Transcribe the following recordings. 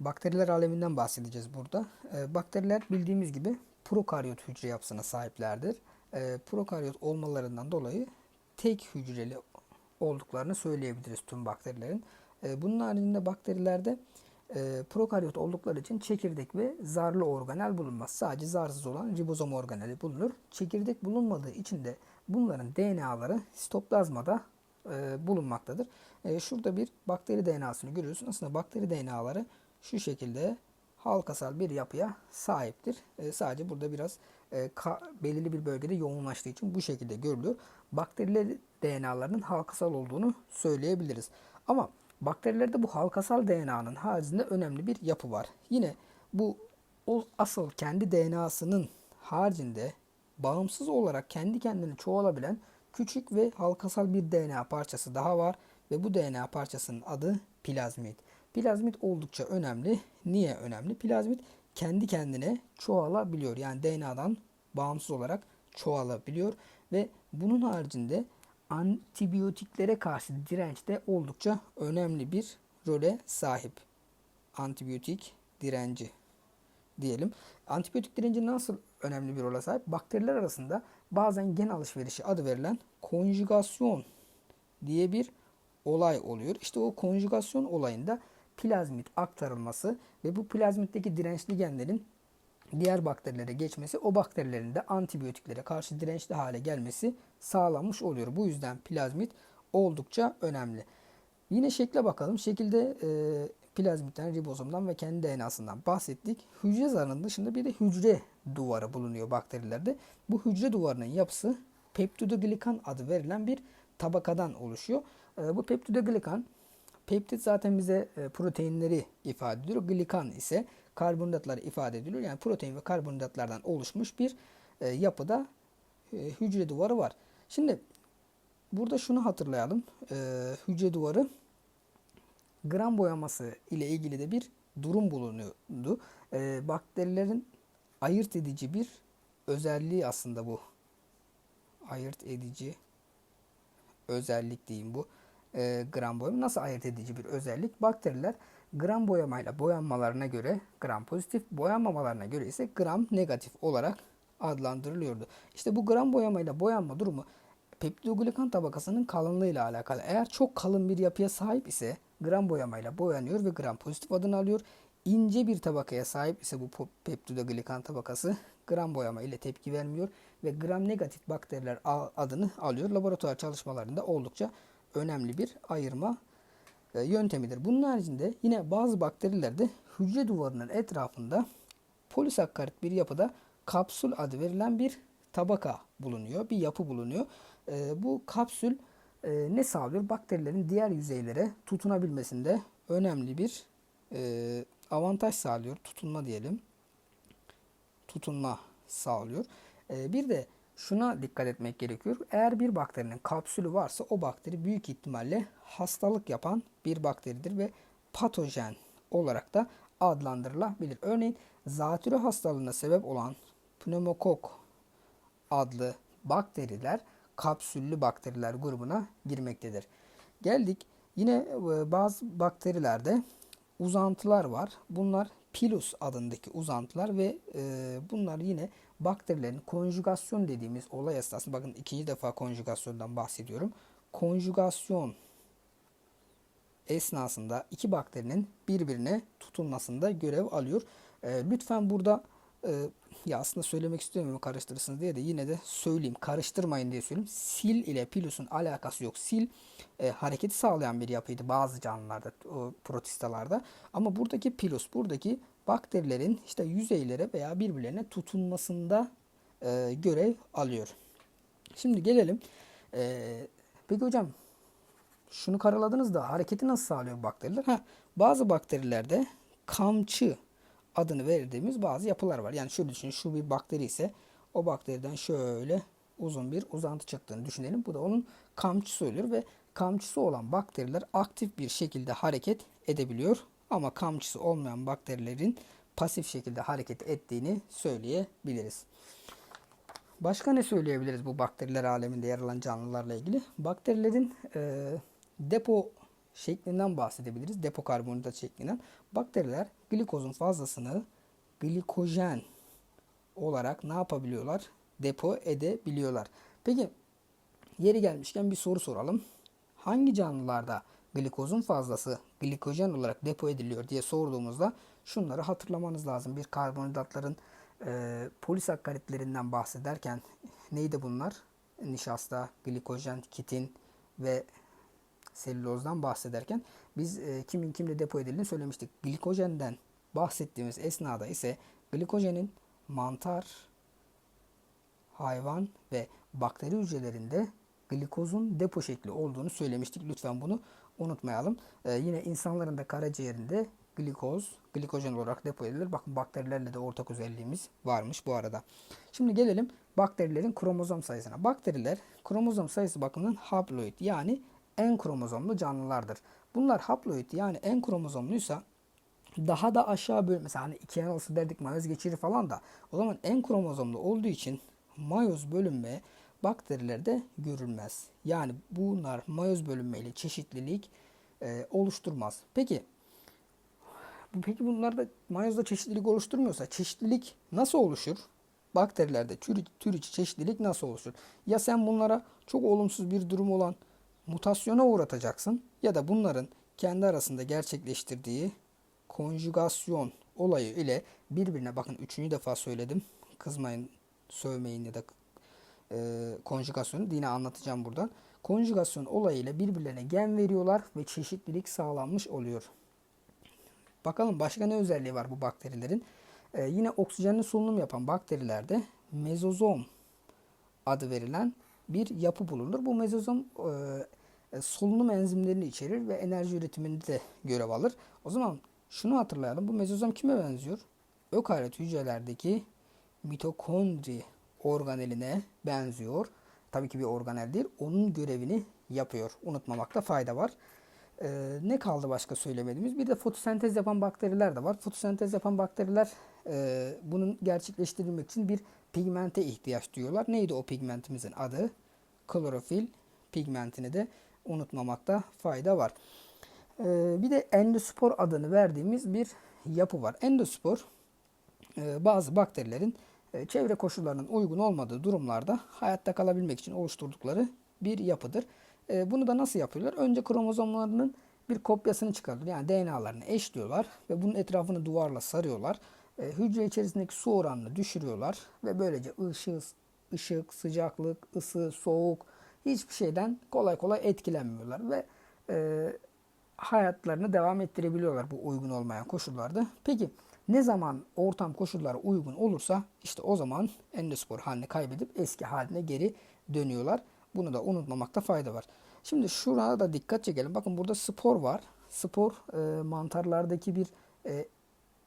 Bakteriler aleminden bahsedeceğiz burada. E, bakteriler bildiğimiz gibi prokaryot hücre yapısına sahiplerdir. E, prokaryot olmalarından dolayı tek hücreli olduklarını söyleyebiliriz tüm bakterilerin. E, bunun haricinde bakterilerde e, prokaryot oldukları için çekirdek ve zarlı organel bulunmaz. Sadece zarsız olan ribozom organeli bulunur. Çekirdek bulunmadığı için de bunların DNA'ları sitoplazmada e, bulunmaktadır. E, şurada bir bakteri DNA'sını görüyorsun. Aslında bakteri DNA'ları şu şekilde halkasal bir yapıya sahiptir. E, sadece burada biraz e, ka, belirli bir bölgede yoğunlaştığı için bu şekilde görülüyor. Bakteriler DNA'larının halkasal olduğunu söyleyebiliriz. Ama bakterilerde bu halkasal DNA'nın haricinde önemli bir yapı var. Yine bu o asıl kendi DNA'sının haricinde bağımsız olarak kendi kendini çoğalabilen küçük ve halkasal bir DNA parçası daha var ve bu DNA parçasının adı plazmid. Plazmid oldukça önemli. Niye önemli? Plazmid kendi kendine çoğalabiliyor. Yani DNA'dan bağımsız olarak çoğalabiliyor ve bunun haricinde antibiyotiklere karşı dirençte oldukça önemli bir role sahip. Antibiyotik direnci diyelim. Antibiyotik direnci nasıl önemli bir role sahip? Bakteriler arasında bazen gen alışverişi adı verilen konjugasyon diye bir olay oluyor. İşte o konjugasyon olayında plazmit aktarılması ve bu plazmitteki dirençli genlerin diğer bakterilere geçmesi o bakterilerin de antibiyotiklere karşı dirençli hale gelmesi sağlanmış oluyor. Bu yüzden plazmit oldukça önemli. Yine şekle bakalım. Şekilde e, plazmitten, ribozomdan ve kendi DNA'sından bahsettik. Hücre zarının dışında bir de hücre duvarı bulunuyor bakterilerde. Bu hücre duvarının yapısı peptidoglikan adı verilen bir tabakadan oluşuyor. E, bu peptidoglikan Peptit zaten bize e, proteinleri ifade ediyor. Glikan ise karbonhidratları ifade ediliyor. Yani protein ve karbonhidratlardan oluşmuş bir e, yapıda e, hücre duvarı var. Şimdi burada şunu hatırlayalım. hücre duvarı gram boyaması ile ilgili de bir durum bulunuyordu. bakterilerin ayırt edici bir özelliği aslında bu. Ayırt edici özellik diyeyim bu e, gram boyama nasıl ayırt edici bir özellik? Bakteriler gram boyamayla boyanmalarına göre gram pozitif, boyanmamalarına göre ise gram negatif olarak adlandırılıyordu. İşte bu gram boyamayla boyanma durumu peptidoglikan tabakasının kalınlığıyla alakalı. Eğer çok kalın bir yapıya sahip ise gram boyamayla boyanıyor ve gram pozitif adını alıyor. İnce bir tabakaya sahip ise bu peptidoglikan tabakası gram boyama ile tepki vermiyor ve gram negatif bakteriler adını alıyor. Laboratuvar çalışmalarında oldukça önemli bir ayırma e, yöntemidir. Bunun haricinde yine bazı bakterilerde hücre duvarının etrafında polisakkarit bir yapıda kapsül adı verilen bir tabaka bulunuyor, bir yapı bulunuyor. E, bu kapsül e, ne sağlıyor? Bakterilerin diğer yüzeylere tutunabilmesinde önemli bir avantaj sağlıyor. Tutunma diyelim. Tutunma sağlıyor. bir de şuna dikkat etmek gerekiyor. Eğer bir bakterinin kapsülü varsa o bakteri büyük ihtimalle hastalık yapan bir bakteridir ve patojen olarak da adlandırılabilir. Örneğin zatürre hastalığına sebep olan pneumokok adlı bakteriler kapsüllü bakteriler grubuna girmektedir. Geldik yine e, bazı bakterilerde uzantılar var. Bunlar pilus adındaki uzantılar ve e, bunlar yine bakterilerin konjugasyon dediğimiz olay esnasında bakın ikinci defa konjugasyondan bahsediyorum. Konjugasyon esnasında iki bakterinin birbirine tutunmasında görev alıyor. E, lütfen burada e, ya aslında söylemek istemiyorum karıştırırsınız diye de yine de söyleyeyim. Karıştırmayın diye söyleyeyim. Sil ile pilusun alakası yok. Sil e, hareketi sağlayan bir yapıydı bazı canlılarda, o, protistalarda. Ama buradaki pilus, buradaki bakterilerin işte yüzeylere veya birbirlerine tutunmasında e, görev alıyor. Şimdi gelelim. E, peki hocam şunu karaladınız da hareketi nasıl sağlıyor bakteriler? Ha, bazı bakterilerde kamçı adını verdiğimiz bazı yapılar var. Yani şöyle düşünün şu bir bakteri ise o bakteriden şöyle uzun bir uzantı çıktığını düşünelim. Bu da onun kamçısı oluyor ve kamçısı olan bakteriler aktif bir şekilde hareket edebiliyor. Ama kamçısı olmayan bakterilerin pasif şekilde hareket ettiğini söyleyebiliriz. Başka ne söyleyebiliriz bu bakteriler aleminde yer alan canlılarla ilgili? Bakterilerin e, depo şeklinden bahsedebiliriz. Depo karbonhidrat şeklinden. Bakteriler glikozun fazlasını glikojen olarak ne yapabiliyorlar? Depo edebiliyorlar. Peki yeri gelmişken bir soru soralım. Hangi canlılarda glikozun fazlası glikojen olarak depo ediliyor diye sorduğumuzda şunları hatırlamanız lazım. Bir karbonhidratların e, polisakaritlerinden bahsederken neydi bunlar? Nişasta, glikojen, kitin ve selülozdan bahsederken biz e, kimin kimde depo edildiğini söylemiştik. Glikojenden bahsettiğimiz esnada ise glikojenin mantar, hayvan ve bakteri hücrelerinde glikozun depo şekli olduğunu söylemiştik. Lütfen bunu unutmayalım. Ee, yine insanların da karaciğerinde glikoz, glikojen olarak depo edilir. Bakın bakterilerle de ortak özelliğimiz varmış bu arada. Şimdi gelelim bakterilerin kromozom sayısına. Bakteriler kromozom sayısı bakımından haploid yani en kromozomlu canlılardır. Bunlar haploid yani en kromozomluysa daha da aşağı bölüm mesela hani iki yan olsa derdik mayoz geçirir falan da o zaman en kromozomlu olduğu için mayoz bölünme bakterilerde görülmez. Yani bunlar mayoz bölünme ile çeşitlilik e, oluşturmaz. Peki peki bunlarda mayozda çeşitlilik oluşturmuyorsa çeşitlilik nasıl oluşur? Bakterilerde tür, tür içi çeşitlilik nasıl oluşur? Ya sen bunlara çok olumsuz bir durum olan mutasyona uğratacaksın ya da bunların kendi arasında gerçekleştirdiği konjugasyon olayı ile birbirine bakın üçüncü defa söyledim. Kızmayın, sövmeyin ya da e, konjugasyonu yine anlatacağım buradan. Konjugasyon olayıyla birbirlerine gen veriyorlar ve çeşitlilik sağlanmış oluyor. Bakalım başka ne özelliği var bu bakterilerin? E, yine oksijenli solunum yapan bakterilerde mezozom adı verilen bir yapı bulunur. Bu mezozom e, solunum enzimlerini içerir ve enerji üretiminde de görev alır. O zaman şunu hatırlayalım. Bu mezozom kime benziyor? Ökaryot hücrelerdeki mitokondri organeline benziyor. Tabii ki bir organel değil. Onun görevini yapıyor. Unutmamakta fayda var. Ee, ne kaldı başka söylemediğimiz? Bir de fotosentez yapan bakteriler de var. Fotosentez yapan bakteriler e, bunun gerçekleştirilmek için bir pigmente ihtiyaç duyuyorlar. Neydi o pigmentimizin adı? Klorofil pigmentini de unutmamakta fayda var. Ee, bir de endospor adını verdiğimiz bir yapı var. Endospor e, bazı bakterilerin e, çevre koşullarının uygun olmadığı durumlarda hayatta kalabilmek için oluşturdukları bir yapıdır. E, bunu da nasıl yapıyorlar? Önce kromozomlarının bir kopyasını çıkarıyorlar. Yani DNA'larını eşliyorlar ve bunun etrafını duvarla sarıyorlar. Hücre içerisindeki su oranını düşürüyorlar ve böylece ışık, ışık, sıcaklık, ısı, soğuk hiçbir şeyden kolay kolay etkilenmiyorlar ve hayatlarını devam ettirebiliyorlar bu uygun olmayan koşullarda. Peki ne zaman ortam koşulları uygun olursa işte o zaman endospor halini kaybedip eski haline geri dönüyorlar. Bunu da unutmamakta fayda var. Şimdi şurada da dikkat çekelim. Bakın burada spor var. Spor e, mantarlardaki bir e,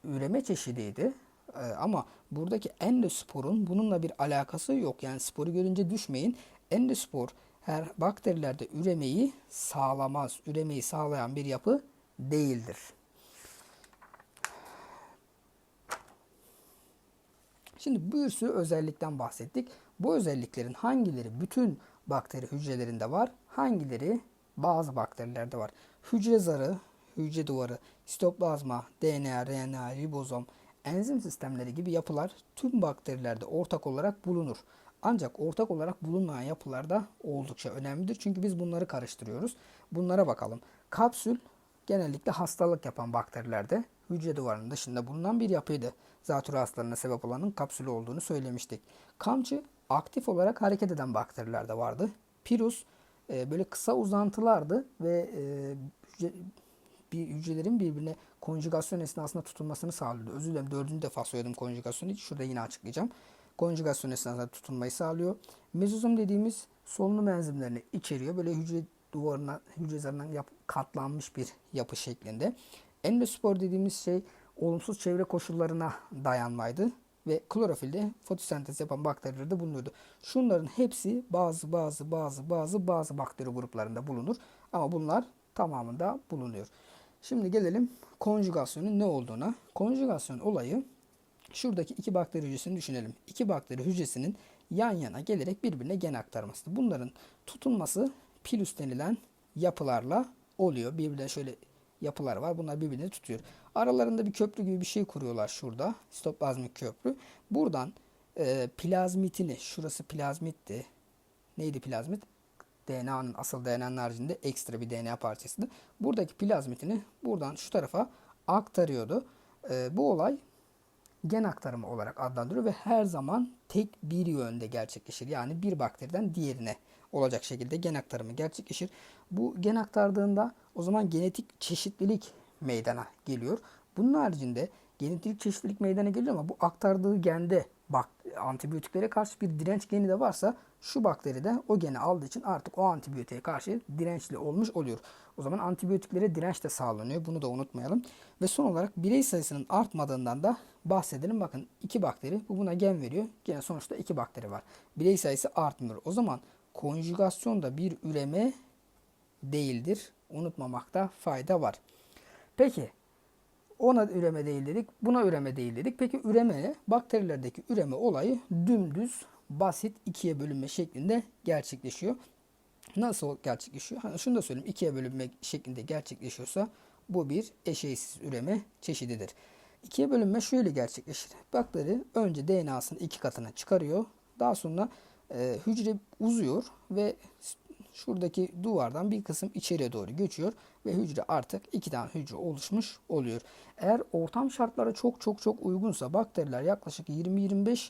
üreme çeşidiydi. E, ama buradaki endosporun bununla bir alakası yok. Yani sporu görünce düşmeyin. Endospor her bakterilerde üremeyi sağlamaz. Üremeyi sağlayan bir yapı değildir. Şimdi bir sürü özellikten bahsettik. Bu özelliklerin hangileri bütün bakteri hücrelerinde var, hangileri bazı bakterilerde var. Hücre zarı, hücre duvarı, sitoplazma, DNA, RNA, ribozom, enzim sistemleri gibi yapılar tüm bakterilerde ortak olarak bulunur. Ancak ortak olarak bulunmayan yapılar da oldukça önemlidir. Çünkü biz bunları karıştırıyoruz. Bunlara bakalım. Kapsül genellikle hastalık yapan bakterilerde hücre duvarının dışında bulunan bir yapıydı. Zatürre hastalarına sebep olanın kapsülü olduğunu söylemiştik. Kamçı aktif olarak hareket eden bakterilerde vardı. Pirus e, böyle kısa uzantılardı ve e, hücre, bir hücrelerin birbirine konjugasyon esnasında tutulmasını sağlıyordu. Özür dilerim dördüncü defa söyledim konjugasyonu. Şurada yine açıklayacağım. Konjugasyon esnasında tutunmayı sağlıyor. Mezozom dediğimiz solunum enzimlerini içeriyor. Böyle hücre duvarına, hücre zarından yap, katlanmış bir yapı şeklinde. Endospor dediğimiz şey olumsuz çevre koşullarına dayanmaydı ve klorofilde fotosentez yapan bakterilerde bulunuyordu. Şunların hepsi bazı bazı bazı bazı bazı bakteri gruplarında bulunur ama bunlar tamamında bulunuyor. Şimdi gelelim konjugasyonun ne olduğuna. Konjugasyon olayı şuradaki iki bakteri hücresini düşünelim. İki bakteri hücresinin yan yana gelerek birbirine gen aktarması. Bunların tutunması pilus denilen yapılarla oluyor. Birbirine şöyle yapılar var. Bunlar birbirini tutuyor. Aralarında bir köprü gibi bir şey kuruyorlar şurada. Sitoplazmik köprü. Buradan e, plazmitini, şurası plazmitti. Neydi plazmit? DNA'nın asıl DNA'nın haricinde ekstra bir DNA parçasıydı. Buradaki plazmitini buradan şu tarafa aktarıyordu. E, bu olay gen aktarımı olarak adlandırılıyor ve her zaman tek bir yönde gerçekleşir. Yani bir bakteriden diğerine olacak şekilde gen aktarımı gerçekleşir. Bu gen aktardığında o zaman genetik çeşitlilik meydana geliyor. Bunun haricinde genetik çeşitlilik meydana geliyor ama bu aktardığı gende bak antibiyotiklere karşı bir direnç geni de varsa şu bakteri de o geni aldığı için artık o antibiyotiğe karşı dirençli olmuş oluyor. O zaman antibiyotiklere direnç de sağlanıyor. Bunu da unutmayalım. Ve son olarak birey sayısının artmadığından da bahsedelim. Bakın iki bakteri bu buna gen veriyor. Gene sonuçta iki bakteri var. Birey sayısı artmıyor. O zaman konjugasyon da bir üreme değildir. Unutmamakta fayda var. Peki ona üreme değil dedik. Buna üreme değil dedik. Peki üreme? Bakterilerdeki üreme olayı dümdüz, basit ikiye bölünme şeklinde gerçekleşiyor. Nasıl gerçekleşiyor? Hani şunu da söyleyeyim. ikiye bölünme şeklinde gerçekleşiyorsa bu bir eşeğsiz üreme çeşididir. İkiye bölünme şöyle gerçekleşir. Bakteri önce DNA'sını iki katına çıkarıyor. Daha sonra e, hücre uzuyor ve şuradaki duvardan bir kısım içeriye doğru geçiyor ve hücre artık iki tane hücre oluşmuş oluyor. Eğer ortam şartları çok çok çok uygunsa bakteriler yaklaşık 20-25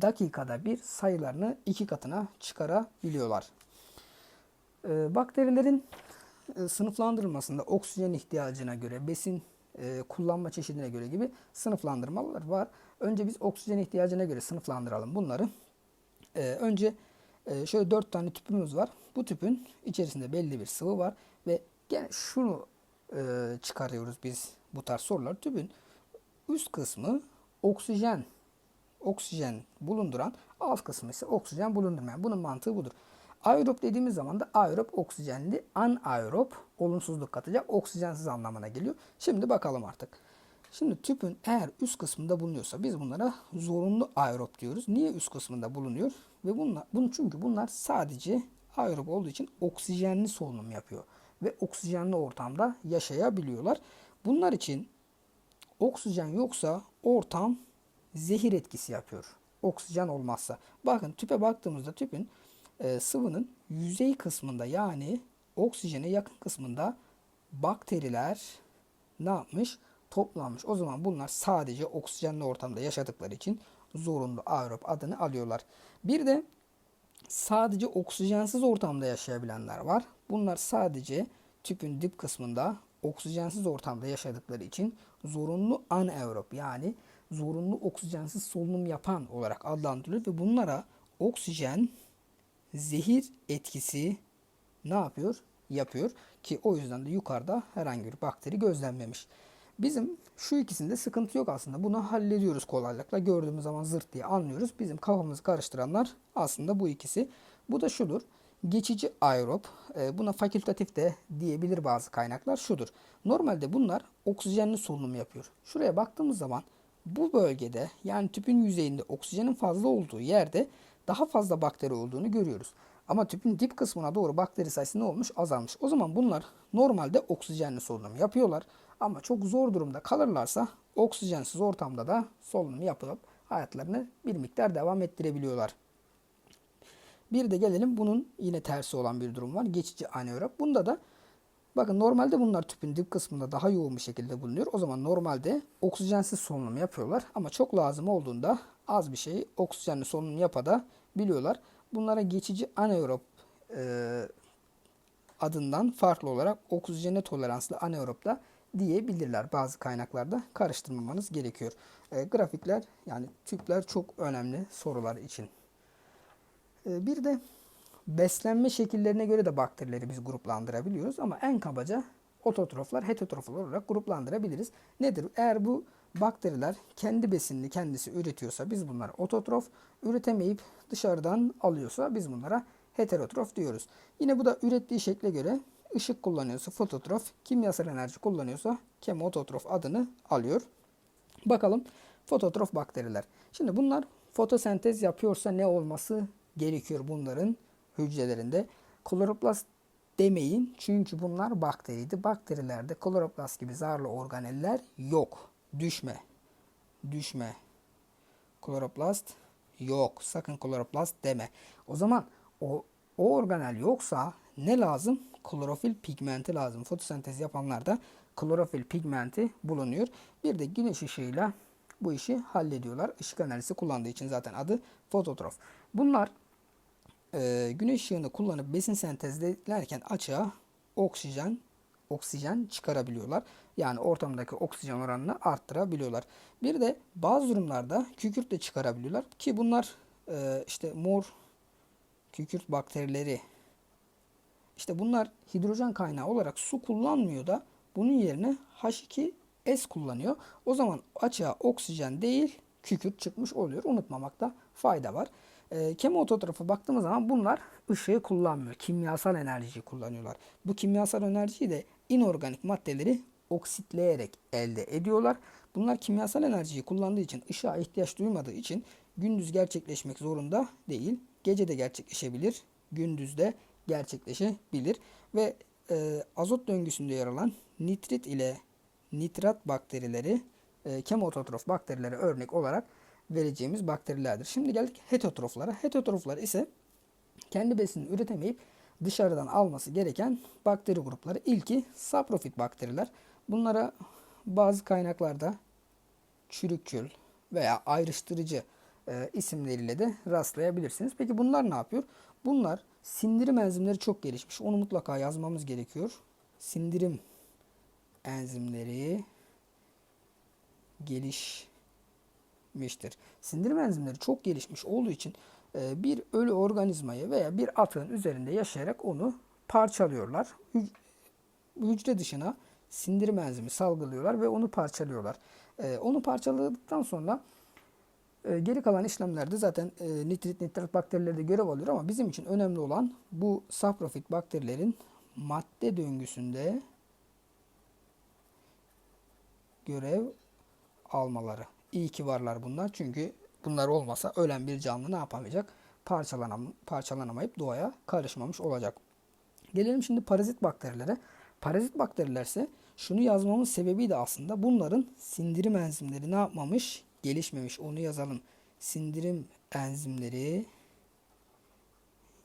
dakikada bir sayılarını iki katına çıkarabiliyorlar. Ee, bakterilerin e, sınıflandırılmasında oksijen ihtiyacına göre, besin e, kullanma çeşidine göre gibi sınıflandırmalar var. Önce biz oksijen ihtiyacına göre sınıflandıralım bunları. Ee, önce e, şöyle dört tane tüpümüz var. Bu tüpün içerisinde belli bir sıvı var ve gene şunu çıkarıyoruz biz bu tarz sorular. Tüpün üst kısmı oksijen oksijen bulunduran, alt kısmı ise oksijen bulundurmayan. Bunun mantığı budur. Aerop dediğimiz zaman da aerop oksijenli, anaerop olumsuzluk katacak oksijensiz anlamına geliyor. Şimdi bakalım artık. Şimdi tüpün eğer üst kısmında bulunuyorsa biz bunlara zorunlu aerop diyoruz. Niye üst kısmında bulunuyor? Ve bunlar, bunu çünkü bunlar sadece aerob olduğu için oksijenli solunum yapıyor. Ve oksijenli ortamda yaşayabiliyorlar. Bunlar için oksijen yoksa ortam zehir etkisi yapıyor. Oksijen olmazsa. Bakın tüpe baktığımızda tüpün e, sıvının yüzey kısmında yani oksijene yakın kısmında bakteriler ne yapmış? Toplanmış. O zaman bunlar sadece oksijenli ortamda yaşadıkları için zorunlu aerob adını alıyorlar. Bir de sadece oksijensiz ortamda yaşayabilenler var. Bunlar sadece tüpün dip kısmında oksijensiz ortamda yaşadıkları için zorunlu anaerob yani zorunlu oksijensiz solunum yapan olarak adlandırılıyor ve bunlara oksijen zehir etkisi ne yapıyor? Yapıyor ki o yüzden de yukarıda herhangi bir bakteri gözlenmemiş. Bizim şu ikisinde sıkıntı yok aslında. Bunu hallediyoruz kolaylıkla. Gördüğümüz zaman zırt diye anlıyoruz. Bizim kafamızı karıştıranlar aslında bu ikisi. Bu da şudur. Geçici aerob, e, buna fakültatif de diyebilir bazı kaynaklar şudur. Normalde bunlar oksijenli solunum yapıyor. Şuraya baktığımız zaman bu bölgede yani tüpün yüzeyinde oksijenin fazla olduğu yerde daha fazla bakteri olduğunu görüyoruz. Ama tüpün dip kısmına doğru bakteri sayısı ne olmuş? Azalmış. O zaman bunlar normalde oksijenli solunum yapıyorlar. Ama çok zor durumda kalırlarsa oksijensiz ortamda da solunum yapıp hayatlarını bir miktar devam ettirebiliyorlar. Bir de gelelim bunun yine tersi olan bir durum var. Geçici anaerob. Bunda da bakın normalde bunlar tüpün dip kısmında daha yoğun bir şekilde bulunuyor. O zaman normalde oksijensiz solunum yapıyorlar. Ama çok lazım olduğunda az bir şey oksijenli solunum yapada biliyorlar. Bunlara geçici anaerob e, adından farklı olarak oksijene toleranslı anaerob da diyebilirler bazı kaynaklarda. Karıştırmamanız gerekiyor. E, grafikler yani tüpler çok önemli sorular için. E, bir de beslenme şekillerine göre de bakterileri biz gruplandırabiliyoruz ama en kabaca ototroflar, heterotroflar olarak gruplandırabiliriz. Nedir? Eğer bu bakteriler kendi besinini kendisi üretiyorsa biz bunlara ototrof, üretemeyip dışarıdan alıyorsa biz bunlara heterotrof diyoruz. Yine bu da ürettiği şekle göre ışık kullanıyorsa fototrof, kimyasal enerji kullanıyorsa kemototrof adını alıyor. Bakalım fototrof bakteriler. Şimdi bunlar fotosentez yapıyorsa ne olması gerekiyor bunların hücrelerinde? Kloroplast demeyin. Çünkü bunlar bakteriydi. Bakterilerde kloroplast gibi zararlı organeller yok. Düşme. Düşme. Kloroplast yok. Sakın kloroplast deme. O zaman o, o organel yoksa ne lazım? Klorofil pigmenti lazım. Fotosentez yapanlarda klorofil pigmenti bulunuyor. Bir de güneş ışığıyla bu işi hallediyorlar. Işık analizi kullandığı için zaten adı fototrof. Bunlar e, güneş ışığını kullanıp besin sentezlerken açığa oksijen oksijen çıkarabiliyorlar. Yani ortamdaki oksijen oranını arttırabiliyorlar. Bir de bazı durumlarda kükürt de çıkarabiliyorlar ki bunlar e, işte mor kükürt bakterileri işte bunlar hidrojen kaynağı olarak su kullanmıyor da bunun yerine H2S kullanıyor. O zaman açığa oksijen değil kükürt çıkmış oluyor. Unutmamakta fayda var. E, kemototrofa baktığımız zaman bunlar ışığı kullanmıyor. Kimyasal enerjiyi kullanıyorlar. Bu kimyasal enerjiyi de inorganik maddeleri oksitleyerek elde ediyorlar. Bunlar kimyasal enerjiyi kullandığı için ışığa ihtiyaç duymadığı için gündüz gerçekleşmek zorunda değil. Gece de gerçekleşebilir. Gündüz de gerçekleşebilir. Ve e, azot döngüsünde yer alan nitrit ile nitrat bakterileri e, kemototrof bakterilere örnek olarak vereceğimiz bakterilerdir. Şimdi geldik heterotroflara. Heterotroflar ise kendi besinini üretemeyip dışarıdan alması gereken bakteri grupları. İlki saprofit bakteriler. Bunlara bazı kaynaklarda çürükçül veya ayrıştırıcı e, isimleriyle de rastlayabilirsiniz. Peki bunlar ne yapıyor? Bunlar sindirim enzimleri çok gelişmiş. Onu mutlaka yazmamız gerekiyor. Sindirim enzimleri gelişmiştir. Sindirim enzimleri çok gelişmiş olduğu için e, bir ölü organizmayı veya bir atığın üzerinde yaşayarak onu parçalıyorlar. Hücre dışına sindirim enzimi salgılıyorlar ve onu parçalıyorlar. E, onu parçaladıktan sonra e, geri kalan işlemlerde zaten nitrit nitrat bakterileri de görev alıyor ama bizim için önemli olan bu saprofit bakterilerin madde döngüsünde görev almaları. İyi ki varlar bunlar çünkü bunlar olmasa ölen bir canlı ne yapamayacak? Parçalanam parçalanamayıp doğaya karışmamış olacak. Gelelim şimdi parazit bakterilere. Parazit bakteriler ise şunu yazmamın sebebi de aslında bunların sindirim enzimleri ne yapmamış? Gelişmemiş. Onu yazalım. Sindirim enzimleri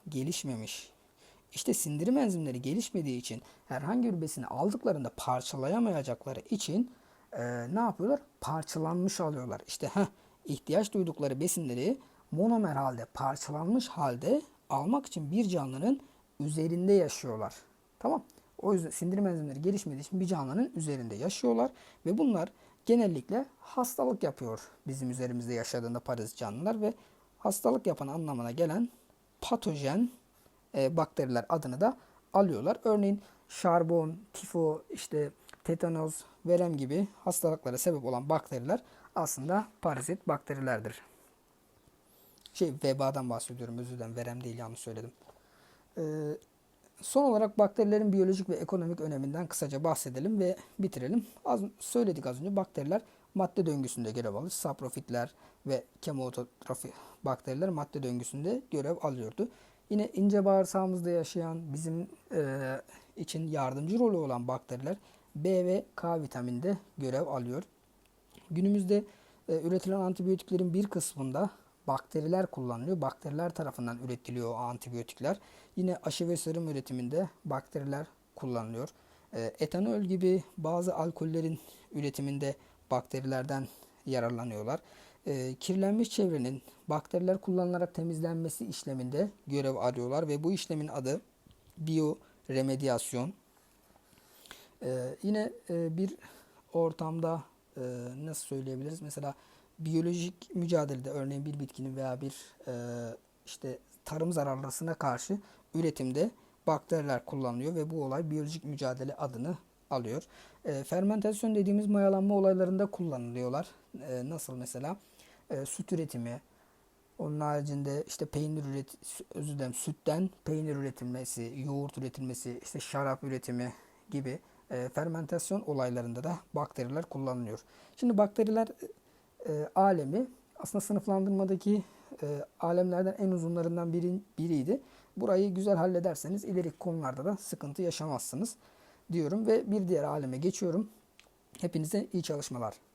gelişmemiş. İşte sindirim enzimleri gelişmediği için herhangi bir besini aldıklarında parçalayamayacakları için e, ne yapıyorlar? Parçalanmış alıyorlar. İşte heh, ihtiyaç duydukları besinleri monomer halde, parçalanmış halde almak için bir canlının üzerinde yaşıyorlar. Tamam. O yüzden sindirim enzimleri gelişmediği için bir canlının üzerinde yaşıyorlar ve bunlar genellikle hastalık yapıyor bizim üzerimizde yaşadığında parazit canlılar ve hastalık yapan anlamına gelen patojen e, bakteriler adını da alıyorlar. Örneğin şarbon, tifo, işte tetanoz, verem gibi hastalıklara sebep olan bakteriler aslında parazit bakterilerdir. Şey vebadan bahsediyorum özür dilerim verem değil yanlış söyledim. Ee, son olarak bakterilerin biyolojik ve ekonomik öneminden kısaca bahsedelim ve bitirelim. Az söyledik az önce bakteriler madde döngüsünde görev alır. Saprofitler ve kemototrofi bakteriler madde döngüsünde görev alıyordu. Yine ince bağırsağımızda yaşayan bizim e, için yardımcı rolü olan bakteriler B ve K vitaminde görev alıyor. Günümüzde e, üretilen antibiyotiklerin bir kısmında bakteriler kullanılıyor. Bakteriler tarafından üretiliyor o antibiyotikler. Yine aşı ve serum üretiminde bakteriler kullanılıyor. E, etanol gibi bazı alkollerin üretiminde bakterilerden yararlanıyorlar. E, kirlenmiş çevrenin bakteriler kullanılarak temizlenmesi işleminde görev arıyorlar ve bu işlemin adı biyoremediyasyon. Ee, yine e, bir ortamda e, nasıl söyleyebiliriz? Mesela biyolojik mücadelede örneğin bir bitkinin veya bir e, işte tarım zararlısına karşı üretimde bakteriler kullanılıyor ve bu olay biyolojik mücadele adını alıyor. E, fermentasyon dediğimiz mayalanma olaylarında kullanılıyorlar. E, nasıl mesela? E, süt üretimi, onun haricinde işte peynir üret özür dilerim sütten peynir üretilmesi, yoğurt üretilmesi, işte şarap üretimi gibi e, fermentasyon olaylarında da bakteriler kullanılıyor. Şimdi bakteriler e, alemi aslında sınıflandırmadaki e, alemlerden en uzunlarından biri, biriydi. Burayı güzel hallederseniz ileriki konularda da sıkıntı yaşamazsınız diyorum ve bir diğer aleme geçiyorum. Hepinize iyi çalışmalar.